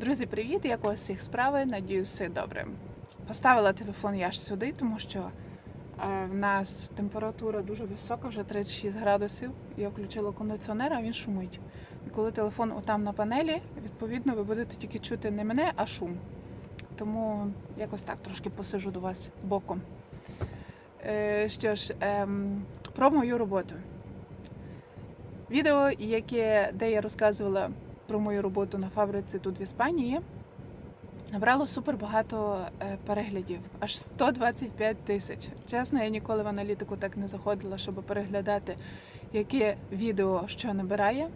Друзі, привіт! Як у вас всіх справи? Надію, все добре. Поставила телефон я ж сюди, тому що е, в нас температура дуже висока, вже 36 градусів. Я включила кондиціонер, а він шумить. І коли телефон отам на панелі, відповідно, ви будете тільки чути не мене, а шум. Тому якось так трошки посижу до вас боком. Е, що ж, ем, про мою роботу. Відео, яке, де я розказувала про мою роботу на фабриці тут в Іспанії, набрало супер багато е, переглядів, аж 125 тисяч. Чесно, я ніколи в аналітику так не заходила, щоб переглядати, яке відео що набирає.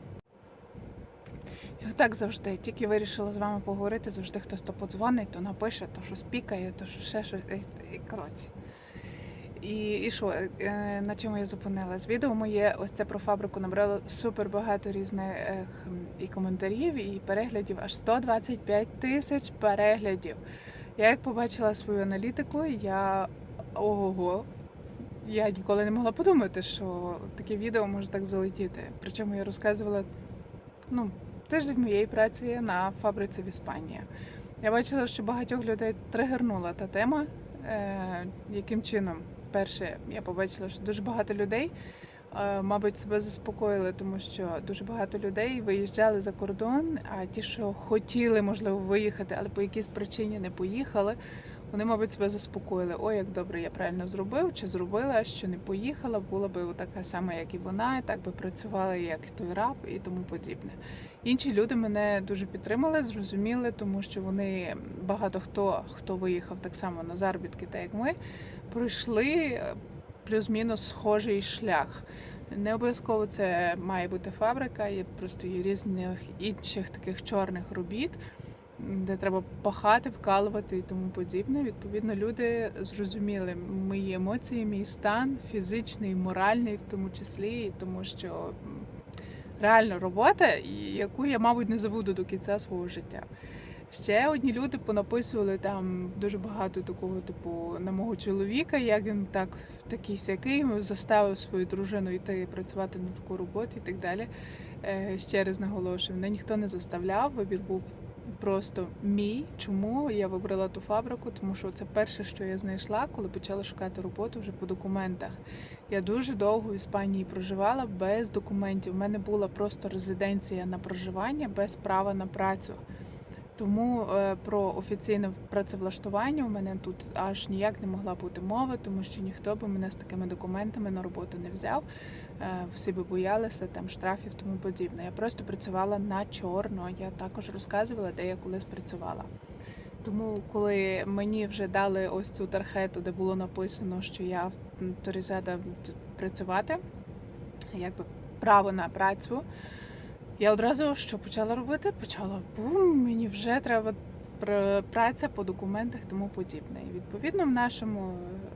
І отак завжди. Тільки вирішила з вами поговорити, завжди хтось то подзвонить, то напише, то щось пікає, то ще щось. І, коротше. І, і що, е, на чому я зупинилась? Відео моє, ось це про фабрику набрало супер багато різних е, і коментарів, і переглядів, аж 125 тисяч переглядів. Я як побачила свою аналітику, я ого-го. Я ніколи не могла подумати, що таке відео може так залетіти. Причому я розказувала ну, тиждень моєї праці на фабриці в Іспанії. Я бачила, що багатьох людей тригернула та тема, е, яким чином. Перше, я побачила, що дуже багато людей, е, мабуть, себе заспокоїли, тому що дуже багато людей виїжджали за кордон, а ті, що хотіли, можливо, виїхати, але по якійсь причині не поїхали, вони, мабуть, себе заспокоїли. Ой, як добре, я правильно зробив чи зробила, що не поїхала, була би така сама, як і вона, і так би працювала, як той раб і тому подібне. Інші люди мене дуже підтримали, зрозуміли, тому що вони багато хто хто виїхав так само на заробітки, так як ми, пройшли е, плюс-мінус схожий шлях. Не обов'язково це має бути фабрика, є просто є різних інших таких чорних робіт, де треба пахати, вкалувати і тому подібне. Відповідно, люди зрозуміли мої емоції, мій стан фізичний, моральний, в тому числі, тому що реально робота, яку я, мабуть, не забуду до кінця свого життя. Ще одні люди понаписували там дуже багато такого, типу, на мого чоловіка, як він так такий сякий заставив свою дружину йти працювати на таку роботу і так далі. Е, Ще раз наголошую, мене ніхто не заставляв. Вибір був просто мій. Чому я вибрала ту фабрику? Тому що це перше, що я знайшла, коли почала шукати роботу вже по документах. Я дуже довго в Іспанії проживала без документів. У мене була просто резиденція на проживання без права на працю. Тому е, про офіційне працевлаштування у мене тут аж ніяк не могла бути мова, тому що ніхто би мене з такими документами на роботу не взяв. Е, всі би боялися там штрафів, тому подібне. Я просто працювала на чорно. Я також розказувала, де я колись працювала. Тому, коли мені вже дали ось цю тархету, де було написано, що я авторизата працювати, якби право на працю. Я одразу що почала робити? Почала бум, мені вже треба праця по документах тому подібне. І відповідно в нашому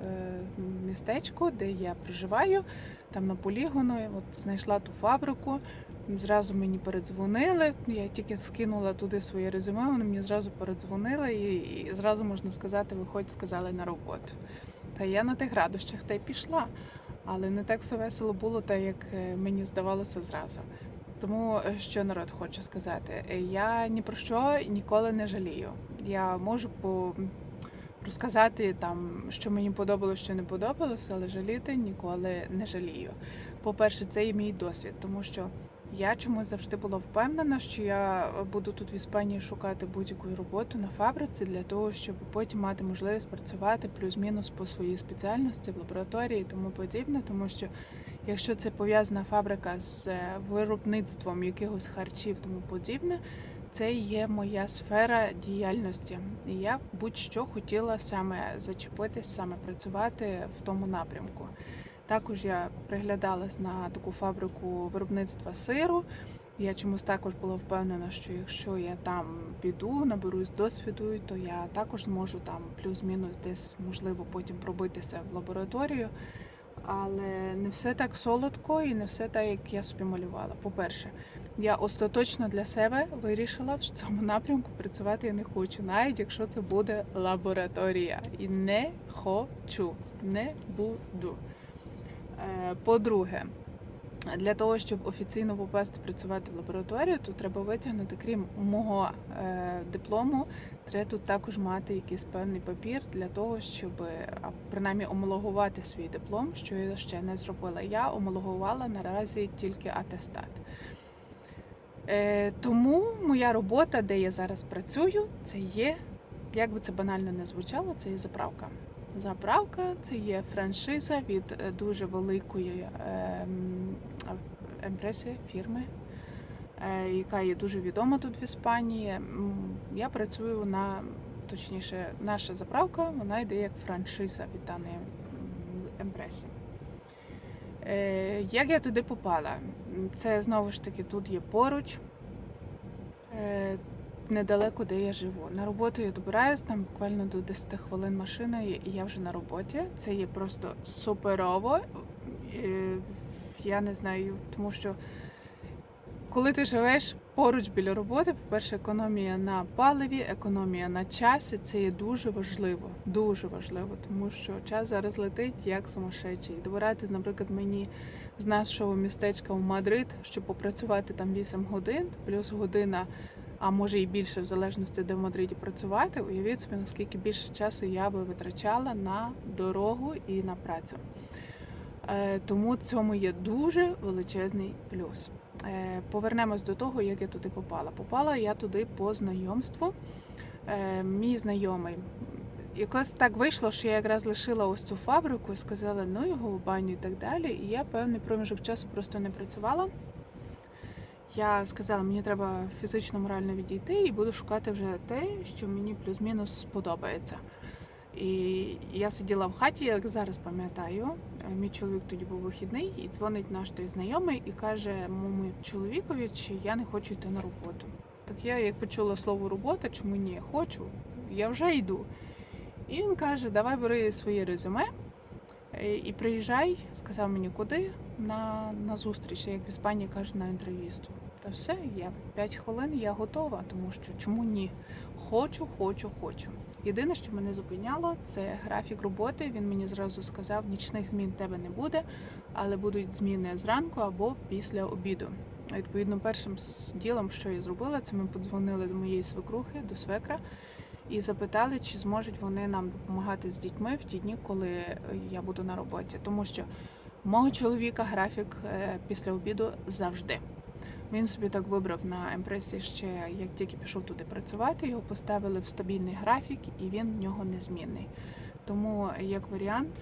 е, містечку, де я проживаю, там на полігону, от знайшла ту фабрику. Зразу мені передзвонили. Я тільки скинула туди своє резюме. Вони мені зразу передзвонили, і, і зразу можна сказати, виходь, сказали на роботу. Та я на тих радощах та й пішла. Але не так все весело було, так як е, мені здавалося зразу. Тому е, що народ хочу сказати, Е, я ні про що ніколи не жалію. Я можу по розказати там, що мені подобалося, що не подобалося, але жаліти ніколи не жалію. По-перше, це і мій досвід, тому що я чомусь завжди була впевнена, що я буду тут в Іспанії шукати будь-яку роботу на фабриці для того, щоб потім мати можливість працювати плюс-мінус по своїй спеціальності в лабораторії і тому подібне, тому що Якщо це пов'язана фабрика з е, виробництвом якихось харчів, тому подібне, це є моя сфера діяльності. І я будь-що хотіла саме зачепитись, саме працювати в тому напрямку. Також я приглядалась на таку фабрику виробництва сиру. Я чомусь також була впевнена, що якщо я там піду, наберусь досвіду, то я також зможу там плюс-мінус десь можливо потім пробитися в лабораторію. Але не все так солодко і не все так, як я собі малювала. По-перше, я остаточно для себе вирішила в цьому напрямку працювати я не хочу, навіть якщо це буде лабораторія. І не хочу, не буду. Е, По-друге, Для того, щоб офіційно попасти працювати в лабораторію, тут треба витягнути, крім мого е, диплому, треба тут також мати якийсь певний папір для того, щоб а, принаймні омологувати свій диплом, що я ще не зробила. Я омологувала наразі тільки атестат. Е, тому моя робота, де я зараз працюю, це є, як би це банально не звучало, це є заправка. Заправка це є франшиза від е, дуже великої ем, емпреси, фірми, е, яка є дуже відома тут в Іспанії. Я працюю на, точніше, наша заправка, вона йде як франшиза від даної емпреси. Е, Як я туди попала? Це знову ж таки тут є поруч, е, недалеко, де я живу. На роботу я добираюсь там буквально до 10 хвилин машиною, і я вже на роботі. Це є просто суперово. Я не знаю, тому що коли ти живеш поруч біля роботи, по-перше, економія на паливі, економія на часі це є дуже важливо. Дуже важливо, тому що час зараз летить як сумасшедший. Добиратись, наприклад, мені з нашого містечка в Мадрид, щоб попрацювати там 8 годин, плюс година, а може і більше, в залежності, де в Мадриді працювати. Уявіть собі, наскільки більше часу я би витрачала на дорогу і на працю. Е, Тому цьому є дуже величезний плюс. Е, Повернемось до того, як я туди попала. Попала я туди по знайомству. Е, Мій знайомий. Якось так вийшло, що я якраз лишила ось цю фабрику сказала, ну його в баню і так далі. І я певний проміжок часу просто не працювала. Я сказала, мені треба фізично морально відійти і буду шукати вже те, що мені плюс-мінус сподобається. І я сиділа в хаті, як зараз пам'ятаю. Е, Мій чоловік тоді був вихідний, і дзвонить наш той знайомий і каже моєму чоловікові, чи я не хочу йти на роботу. Так я як почула слово робота, чому ні, хочу, я вже йду. І він каже: Давай бери своє резюме е, і приїжджай, сказав мені куди на, на зустріч, як в Іспанії кажуть, на інтерв'юсту. Та все, я 5 хвилин, я готова, тому що чому ні? Хочу, хочу, хочу. Єдине, що мене зупиняло, це графік роботи. Він мені зразу сказав, нічних змін тебе не буде, але будуть зміни зранку або після обіду. Відповідно, першим ділом, що я зробила, це ми подзвонили до моєї свекрухи, до свекра, і запитали, чи зможуть вони нам допомагати з дітьми в ті дні, коли я буду на роботі. Тому що мого чоловіка графік е, після обіду завжди. Він собі так вибрав на емпресі ще як тільки пішов туди працювати, його поставили в стабільний графік, і він в нього незмінний. Тому як варіант,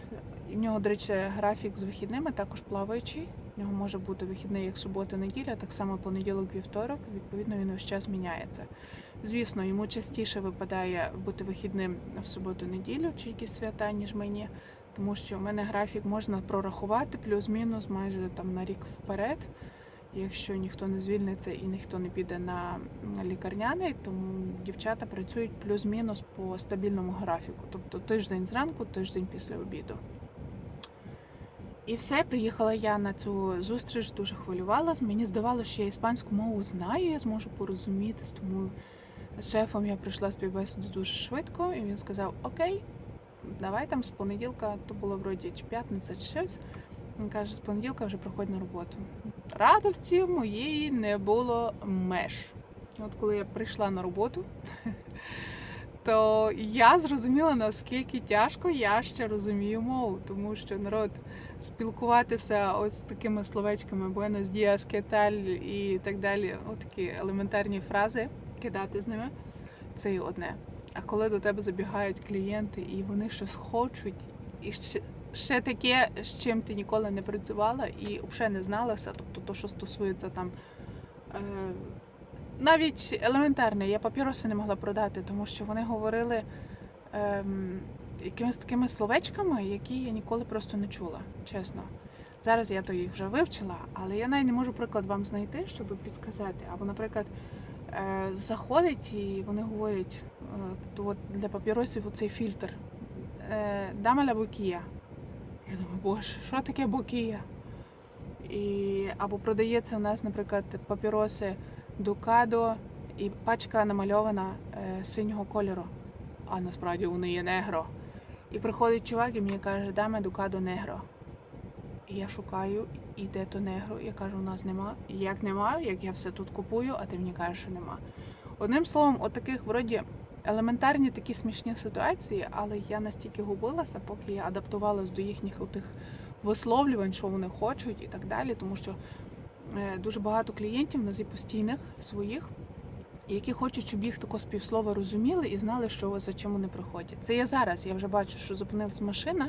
в нього, до речі, графік з вихідними також плаваючий. В нього може бути вихідний як субота, неділя, так само понеділок, вівторок. Відповідно, він весь час міняється. Звісно, йому частіше випадає бути вихідним в суботу-неділю чи якісь свята, ніж мені, тому що в мене графік можна прорахувати плюс-мінус майже там на рік вперед. Якщо ніхто не звільниться і ніхто не піде на лікарняний, тому дівчата працюють плюс-мінус по стабільному графіку, тобто тиждень зранку, тиждень після обіду. І все, приїхала я на цю зустріч, дуже хвилювалась. Мені здавалося, що я іспанську мову знаю, я зможу порозумітись, тому з шефом я прийшла співбесіду дуже швидко, і він сказав: Окей, давай там з понеділка, то було вроді чи п'ятниця, чи щось. Він каже, з понеділка вже приходь на роботу. Радості моєї не було меж. От коли я прийшла на роботу, то я зрозуміла, наскільки тяжко я ще розумію мову, тому що народ спілкуватися ось такими словечками Buenos dias, ¿qué і так далі, от такі елементарні фрази кидати з ними, це і одне. А коли до тебе забігають клієнти і вони щось хочуть, і ще, ще таке, з чим ти ніколи не працювала і взагалі не зналася, тобто то, що стосується там. Е, навіть елементарне, я папіроси не могла продати, тому що вони говорили ем, якимись такими словечками, які я ніколи просто не чула, чесно. Зараз я то їх вже вивчила, але я навіть не можу приклад вам знайти, щоб підсказати. Або, наприклад, е, заходить і вони говорять, е, то от для папіросів оцей фільтр. Е, Дама ля бокія. Я думаю, боже, що таке бокія? І, або продається у нас, наприклад, папіроси Дукадо і пачка намальована е, синього кольору, а насправді вони є негро. І приходить чувак і мені каже, даме Дукадо негро. І я шукаю, і де то негру. Я кажу, у нас нема. Як нема, як я все тут купую, а ти мені кажеш, що нема. Одним словом, от таких вроді елементарні такі смішні ситуації, але я настільки губилася, поки я адаптувалась до їхніх отих висловлювань, що вони хочуть і так далі. Тому що е, дуже багато клієнтів нас і постійних своїх, які хочуть, щоб їх тако співслова розуміли і знали, що за чим вони приходять. Це я зараз. Я вже бачу, що зупинилась машина,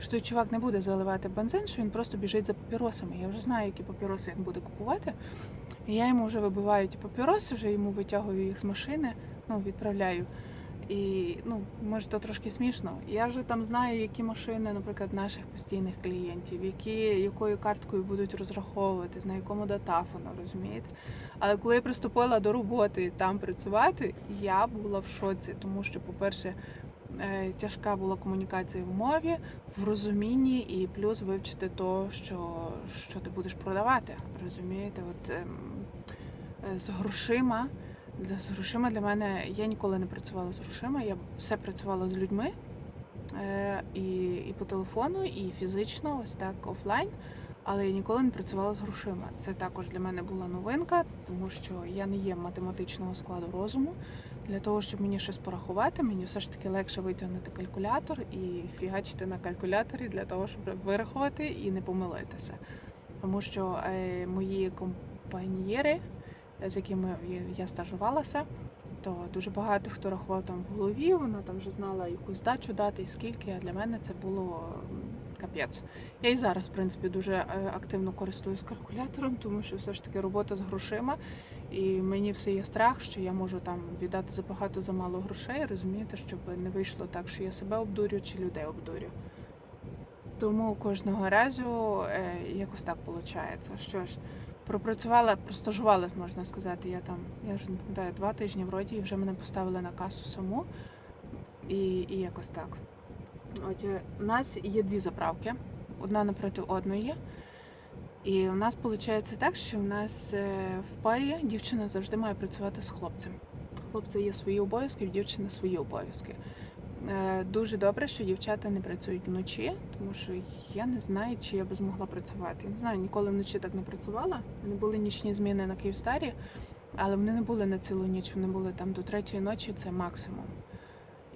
що той чувак не буде заливати бензин, що він просто біжить за папіросами. Я вже знаю, які папіроси він буде купувати. І я йому вже вибиваю ті папіроси, вже йому витягую їх з машини, ну відправляю. І ну, може, то трошки смішно. Я вже там знаю, які машини, наприклад, наших постійних клієнтів, які якою карткою будуть розраховуватись, на якому датафону, розумієте? Але коли я приступила до роботи там працювати, я була в шоці, тому що, по-перше, тяжка була комунікація в мові, в розумінні, і плюс вивчити то, що, що ти будеш продавати. Розумієте, от ем, е, з грошима. З грошима для мене я ніколи не працювала з грошима. Я все працювала з людьми е, і, і по телефону, і фізично, ось так офлайн. Але я ніколи не працювала з грошима. Це також для мене була новинка, тому що я не є математичного складу розуму. Для того, щоб мені щось порахувати, мені все ж таки легше витягнути калькулятор і фігачити на калькуляторі для того, щоб вирахувати і не помилитися. Тому що е, мої компаньєри, з якими я- стажувалася, то дуже багато хто рахував там в голові, вона там вже знала якусь дачу дати і скільки, а для мене це було капець. Я і зараз, в принципі, дуже е, активно користуюсь калькулятором, тому що все ж таки робота з грошима. І мені все є страх, що я можу там віддати забагато за мало грошей, розумієте, щоб не вийшло так, що я себе обдурю чи людей обдурю. Тому кожного разу е, якось так виходить. Що ж, пропрацювала, простажувалась, можна сказати. Я там, я вже не пам'ятаю, два тижні вроді, і вже мене поставили на касу саму. І, і якось так. От у нас є дві заправки, одна напроти одної. І у нас виходить так, що в нас е, в парі дівчина завжди має працювати з хлопцем. У Хлопця є свої обов'язки, в дівчини свої обов'язки. Е, Дуже добре, що дівчата не працюють вночі, тому що я не знаю, чи я б змогла працювати. Я не знаю, ніколи вночі так не працювала. Вони були нічні зміни на Київстарі, але вони не були на цілу ніч, вони були там до третьої ночі, це максимум.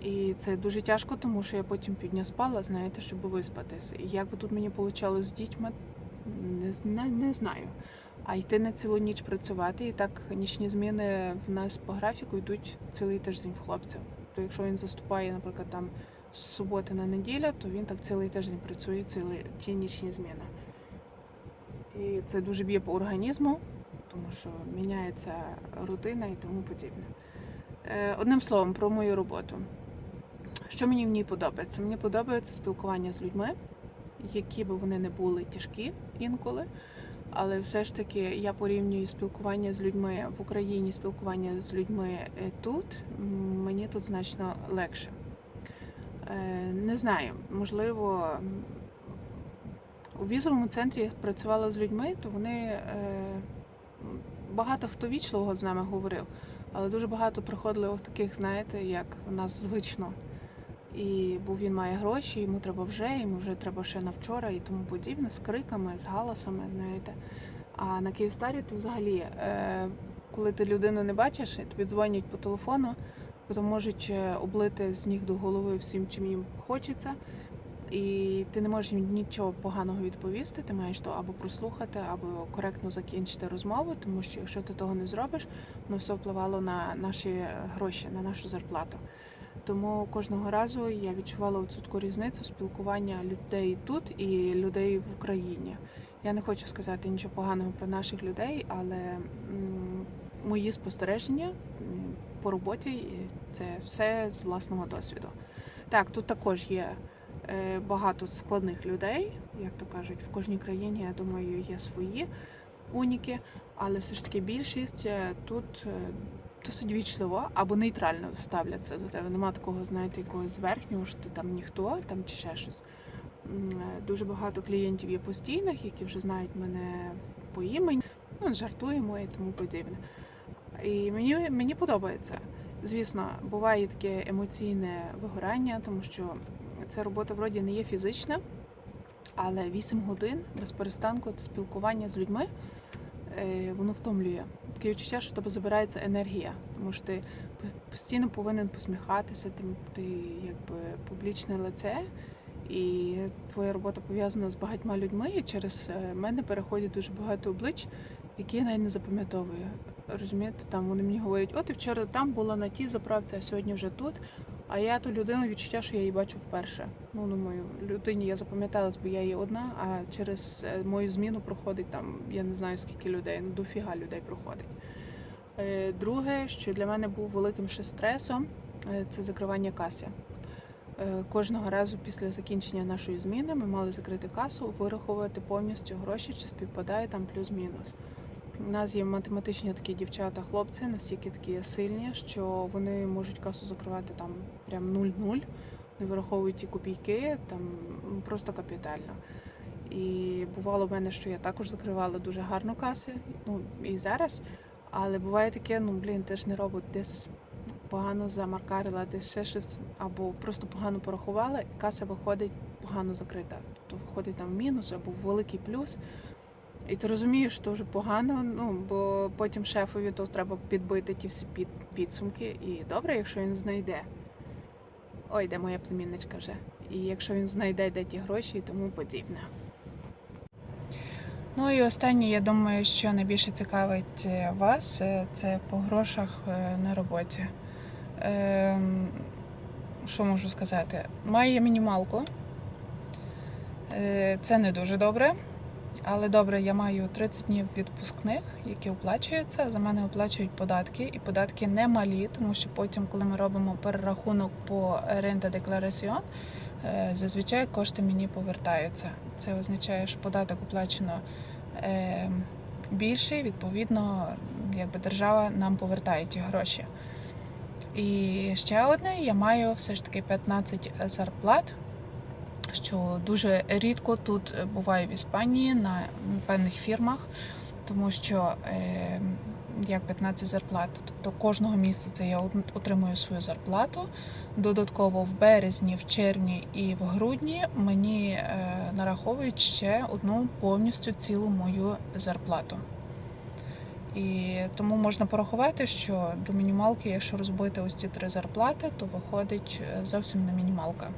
І це дуже тяжко, тому що я потім півдня спала, знаєте, щоб виспатись. І як би тут мені вийшло з дітьми, не, не знаю. А йти на цілу ніч працювати, і так нічні зміни в нас по графіку йдуть цілий тиждень в хлопців. То якщо він заступає, наприклад, там з суботи на неділю, то він так цілий тиждень працює, цілий ті нічні зміни. І це дуже б'є по організму, тому що міняється рутина і тому подібне. Е, Одним словом, про мою роботу. Що мені в ній подобається? Мені подобається спілкування з людьми, які би вони не були тяжкі інколи. Але все ж таки я порівнюю спілкування з людьми в Україні, спілкування з людьми е, тут. Мені тут значно легше. Е, Не знаю, можливо, у візовому центрі я працювала з людьми, то вони е, багато хто вічливого з нами говорив, але дуже багато приходили от таких, знаєте, як у нас звично. І бо він має гроші, йому треба вже, йому вже треба ще на вчора і тому подібне, з криками, з галасами, знаєте. А на Київстарі ти взагалі, е, коли ти людину не бачиш, тобі дзвонять по телефону, то можуть е, облити з ніг до голови всім, чим їм хочеться. І ти не можеш їм нічого поганого відповісти. Ти маєш то або прослухати, або коректно закінчити розмову, тому що якщо ти того не зробиш, воно все впливало на наші гроші, на нашу зарплату. Тому кожного разу я відчувала цю таку різницю спілкування людей тут і людей в Україні. Я не хочу сказати нічого поганого про наших людей, але мої спостереження по роботі це все з власного досвіду. Так, тут також є е, багато складних людей, як то кажуть, в кожній країні, я думаю, є свої уніки, але все ж таки більшість е, тут е, досить вічливо або нейтрально ставляться до тебе. Нема такого, знаєте, якогось зверхнього, що ти там ніхто, там чи ще щось. Е, Дуже багато клієнтів є постійних, які вже знають мене по імені, ну, жартуємо і тому подібне. І мені, мені подобається. Звісно, буває таке емоційне вигорання, тому що ця робота вроді не є фізична, Але 8 годин без перестанку спілкування з людьми воно втомлює. Таке відчуття, що в тебе забирається енергія, тому що ти постійно повинен посміхатися, ти, ти якби публічне лице, і твоя робота пов'язана з багатьма людьми, і через е, мене переходять дуже багато облич, які я навіть не запам'ятовую. Розумієте, там вони мені говорять, о, ти вчора там була на тій заправці, а сьогодні вже тут. А я ту людину відчуття, що я її бачу вперше. Ну, думаю, людині я запам'яталась, бо я її одна, а через е, мою зміну проходить там, я не знаю скільки людей, ну дофіга людей проходить. Е, Друге, що для мене був великим ще стресом, е, це закривання каси. Кожного разу після закінчення нашої зміни ми мали закрити касу, вираховувати повністю гроші, чи співпадає там плюс-мінус. У нас є математичні такі дівчата, хлопці, настільки такі сильні, що вони можуть касу закривати там прям 0-0, не вираховують ті копійки, там ну, просто капітально. І бувало в мене, що я також закривала дуже гарно каси, ну і зараз. Але буває таке, ну блін, ти ж не робот, десь погано замаркарила, десь ще щось, або просто погано порахувала, і каса виходить погано закрита. Тобто виходить там в мінус або в великий плюс. І ти розумієш, що вже погано, ну бо потім шефові то треба підбити ті всі під, підсумки. І добре, якщо він знайде. Ой, де моя племінничка вже. І якщо він знайде де ті гроші і тому подібне. Ну і останнє, я думаю, що найбільше цікавить е, вас, е, це по грошах е, на роботі. Ем, Що можу сказати? Має мінімалку. Це не дуже добре. Але добре, я маю 30 днів відпускних, які оплачуються. За мене оплачують податки, і податки не малі, тому що потім, коли ми робимо перерахунок по рента деклараціон, е, зазвичай кошти мені повертаються. Це означає, що податок оплачено е, більший, відповідно, якби держава нам повертає ті гроші. І ще одне, я маю все ж таки 15 зарплат що дуже рідко тут буває в Іспанії на певних фірмах, тому що е, як 15 зарплат, тобто кожного місяця я отримую свою зарплату. Додатково в березні, в червні і в грудні мені е, нараховують ще одну повністю цілу мою зарплату. І тому можна порахувати, що до мінімалки, якщо розбити ось ці три зарплати, то виходить е, зовсім не мінімалка.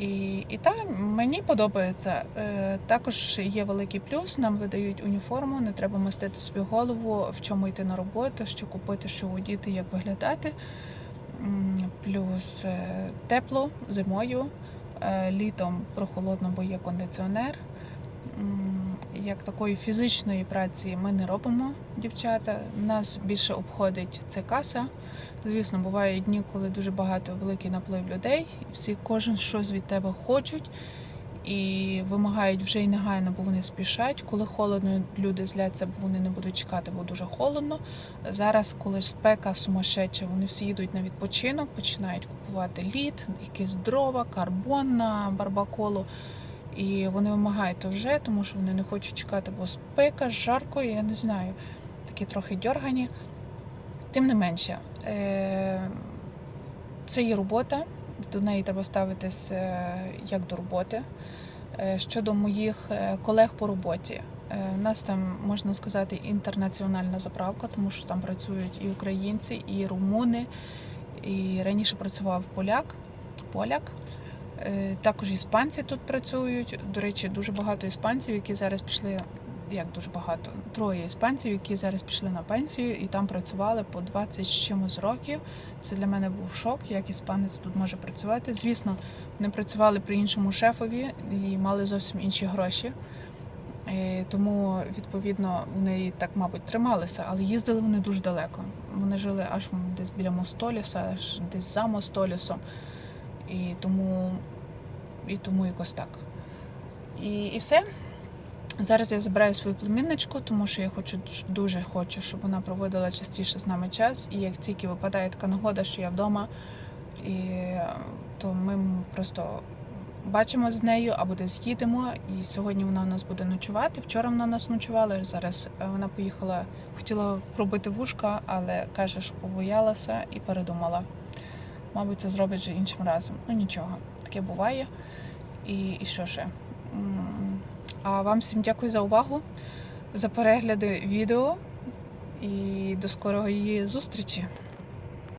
І, і так, мені подобається. Е, також є великий плюс. Нам видають уніформу, не треба мастити собі голову, в чому йти на роботу, що купити, що одіти, як виглядати. Плюс е, тепло зимою, е, літом прохолодно, бо є кондиціонер. Як такої фізичної праці ми не робимо, дівчата. Нас більше обходить це каса. Звісно, бувають дні, коли дуже багато великий наплив людей, і всі кожен щось від тебе хочуть і вимагають вже й негайно, бо вони спішать. Коли холодно, люди зляться, бо вони не будуть чекати, бо дуже холодно. Зараз, коли ж спека сумасшедша, вони всі їдуть на відпочинок, починають купувати лід, якісь дрова, карбон на барбаколу. І вони вимагають то вже, тому що вони не хочуть чекати, бо спека, жарко, я не знаю, такі трохи дьоргані. Тим не менше, е, це є робота, до неї треба ставитись е, як до роботи. Е, Щодо моїх колег по роботі, у нас там можна сказати інтернаціональна заправка, тому що там працюють і українці, і румуни. І раніше працював поляк, поляк. Також іспанці тут працюють. До речі, дуже багато іспанців, які зараз пішли. Як дуже багато, троє іспанців, які зараз пішли на пенсію і там працювали по 20 з чимось років. Це для мене був шок, як іспанець тут може працювати. Звісно, вони працювали при іншому шефові і мали зовсім інші гроші. Е, Тому, відповідно, вони так, мабуть, трималися, але їздили вони дуже далеко. Вони жили аж десь біля Мостоліса, аж десь за Мостолісом. І тому, і тому якось так. І, і все. Зараз я забираю свою племінничку, тому що я хочу дуже хочу, щоб вона проводила частіше з нами час. І як тільки випадає така нагода, що я вдома, і, то ми просто бачимо з нею або десь їдемо. І сьогодні вона у нас буде ночувати. Вчора вона нас ночувала. Зараз е, вона поїхала, хотіла пробити вушка, але каже, що побоялася і передумала. Мабуть, це зробить вже іншим разом. Ну нічого, таке буває. І, і що ще? А вам всім дякую за увагу, за перегляди відео і до скорої зустрічі.